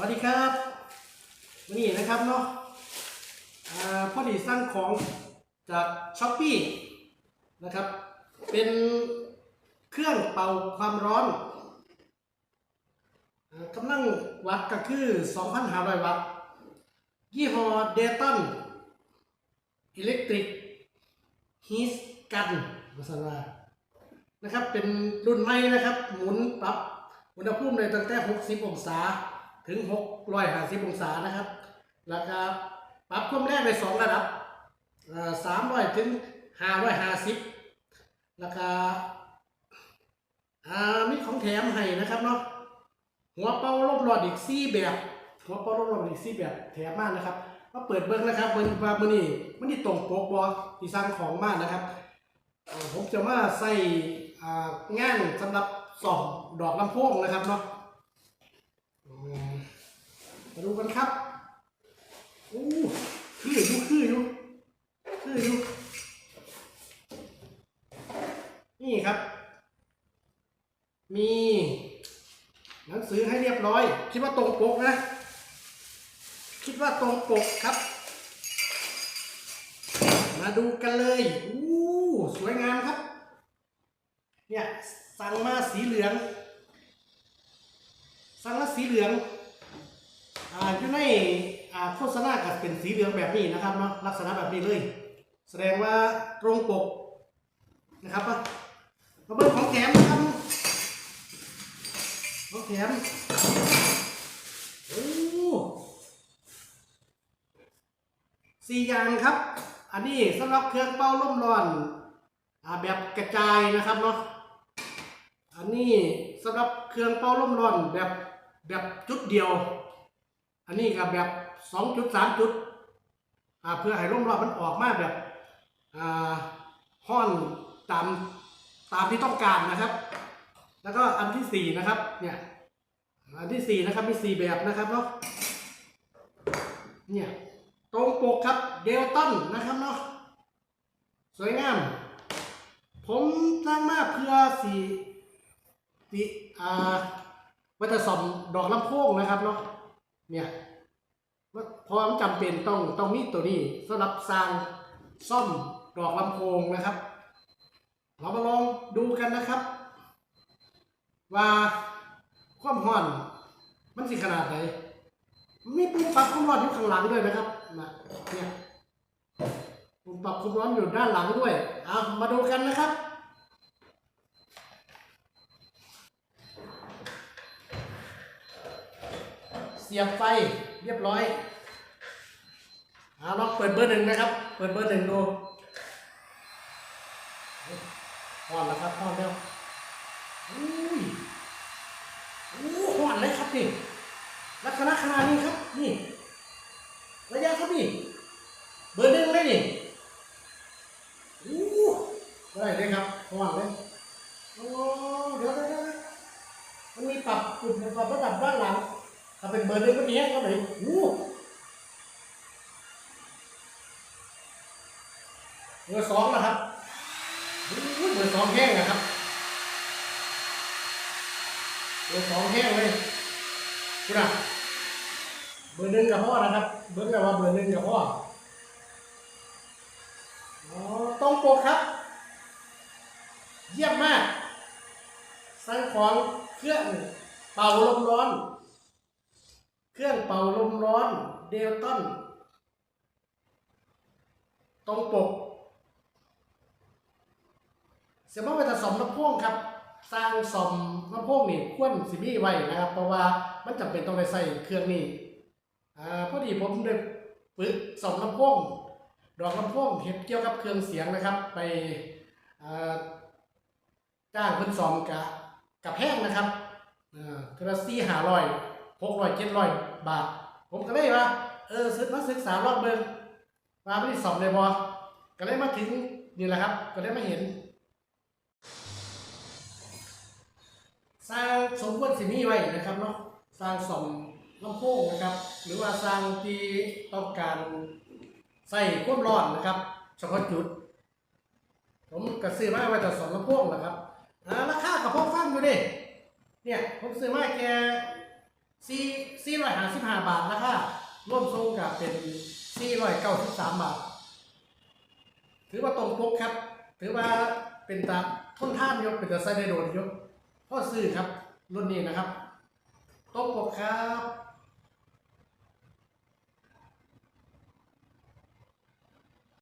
วัสดีครับวันนี้นะครับเนาะอ่าพอดีสร้างของจากช้อปปี้นะครับ เป็นเครื่องเป่าความร้อนอกำลังวัดก็คือ 2,500 วัตต์ยี่ห้อเดตันอิเล็กทริกฮีสกันภาษาว่านะครับ เป็นรุ่นใหม่นะครับ หมุนปรับอุณหภูมิได้ตั้งแต่ 60 องศา ถึง650องศานะครับ แล้วก็ปรับความแรงในสองระดับสามร้อยถึงห้าร้อยห้าสิบแล้วก็อ่ามีของแถมให้นะครับเนาะหัวเป่าลมร้อนอีกสี่แบบหัวเป่าลมร้อนอีกสี่แบบแถมมากนะครับมาเปิดเบิ้งนะครับเบิ้งว่ามื้อนี้มันนี่ตรงปกบ่ที่สั่งของมากนะครับผมจะมาใส่งานสำหรับส่องดอกลำโพงนะครับเนาะ มาดูกันครับโอ้คืออยู่คืออยู่คืออยู่นี่ครับ มีหนังสือให้เรียบร้อย คิดว่าตรงปกนะ คิดว่าตรงปกครับ มาดูกันเลยอู้สวยงามครับ เนี่ยสั่งมาสีเหลือง สั่งมาสีเหลืองอ่าอยู่ในอ่าโฆษณากับเป็นสีเหลืองแบบนี้นะครับเนาะลักษณะแบบนี้เลย แสดงว่าตรงปกนะครับมาเบิ่งของแถมนะครับของแถมโอ้สี่อย่างครับ อันนี้สำหรับเครื่องเป่าลมร้อนอ่าแบบกระจายนะครับเนาะอันนี้สำหรับเครื่องเป่าลมร้อนแบบ แบบจุดเดียว อันนี้ก็แบบสองจุดสามจุดเพื่อให้ลมรอนมันออกมาแบบอ่าห้อนตามตามที่ต้องการนะครับ แล้วก็อันที่สี่นะครับเนี่ยอันที่สี่นะครับมีสี่แบบนะครับเนาะเนี่ยตรงปกครับเดลตันนะครับเนาะสวยงาม ผมสร้างมาเพื่อสีสีอ่า วัตถุสมดอกลำโพงนะครับเนาะเนี่ยเพราะมันจำเป็นต้องต้องมีตัวนี้สำหรับสร้างซ่อมดอกลำโพงนะครับ เรามาลองดูกันนะครับ ว่าความร้อนมันสิขนาดไหนมีปุ่มปรับความร้อนอยู่ข้างหลังด้วยนะครับนะเนี่ยปุ่มปรับความร้อนอยู่ด้านหลังด้วยเอามาดูกันนะครับ เสียบไฟเรียบร้อยเอาลองเปิดเบอร์หนึ่งนะครับ เปิดเบอร์หนึ่งดูพอนแล้วครับพอนแล้วอุ้ยอู้หวานเลยครับนี่ลักษณะขนาดนี้ครับนี่ระยะครับนี่เบอร์หนึ่งเลยนี่อู้อะไรเลยครับหวานเลยโอ้เดี๋ยวเดี๋ยวเดี๋ยวมันมีปรับปุ่มปรับระดับด้านหลัง ถ้าเป็นเบอร์หนึ่งก็มีให้เขาหนอยอู้เบอร์สองนะครับเบอร์สองแห้งนะครับเบอร์สองแห้งเลยคุณอะเบอร์หนึ่งกับพ่อนะครับ เบอร์กับว่าเบอร์หนึ่งกับพ่ออ๋อตรงปกครับ เยี่ยมมากสั่งของเครื่องเป่าลมร้อน รื่องเป่าลมร้อนเดลตันตรงปก เสียงว่าเป็นแต่สมลำโพงครับ สร้างสมลำโพงนี่ควรสิมีไว้นะครับ เพราะว่ามันจำเป็นต้องได้ใส่เครื่องนี้อ่าพอดีผมได้ฝึกสมลำโพงดอกลำโพงเห็ดเกี่ยวกับเครื่องเสียงนะครับ ไปจ้างเพิ่นสอมกับกับแพงนะครับอ่าเทอละสี่หารอย หกร้อยเจ็ดร้อยบาท ผมก็เลยว่า เออศึกมาศึกษารอบเบิ่งว่าไม่ได้สอบเลยบอก็เลยมาถึงนี่แหละครับ ก็เลยมาเห็นสร้างสมควรสิมีไว้นะครับเนาะสร้างสมลำโพงนะครับ หรือว่าสร้างที่ต้องการใส่ความร้อนนะครับเฉพาะจุด ผมก็ซื้อมาไว้แต่สองลำโพงนะครับราคากับพอฟังอยู่ดิเนี่ยผมซื้อมาแค่ สี่สี่ร้อยห้าสิบห้าบาทราคาร่วมทรงกับเป็นสี่ร้อยเก้าสิบสามบาท ถือว่าตรงปกครับ ถือว่าเป็นตาทนท่านยกเป็นตาไซเดโดนยกพ่อซื้อครับรุ่นนี้นะครับตรงปกครับ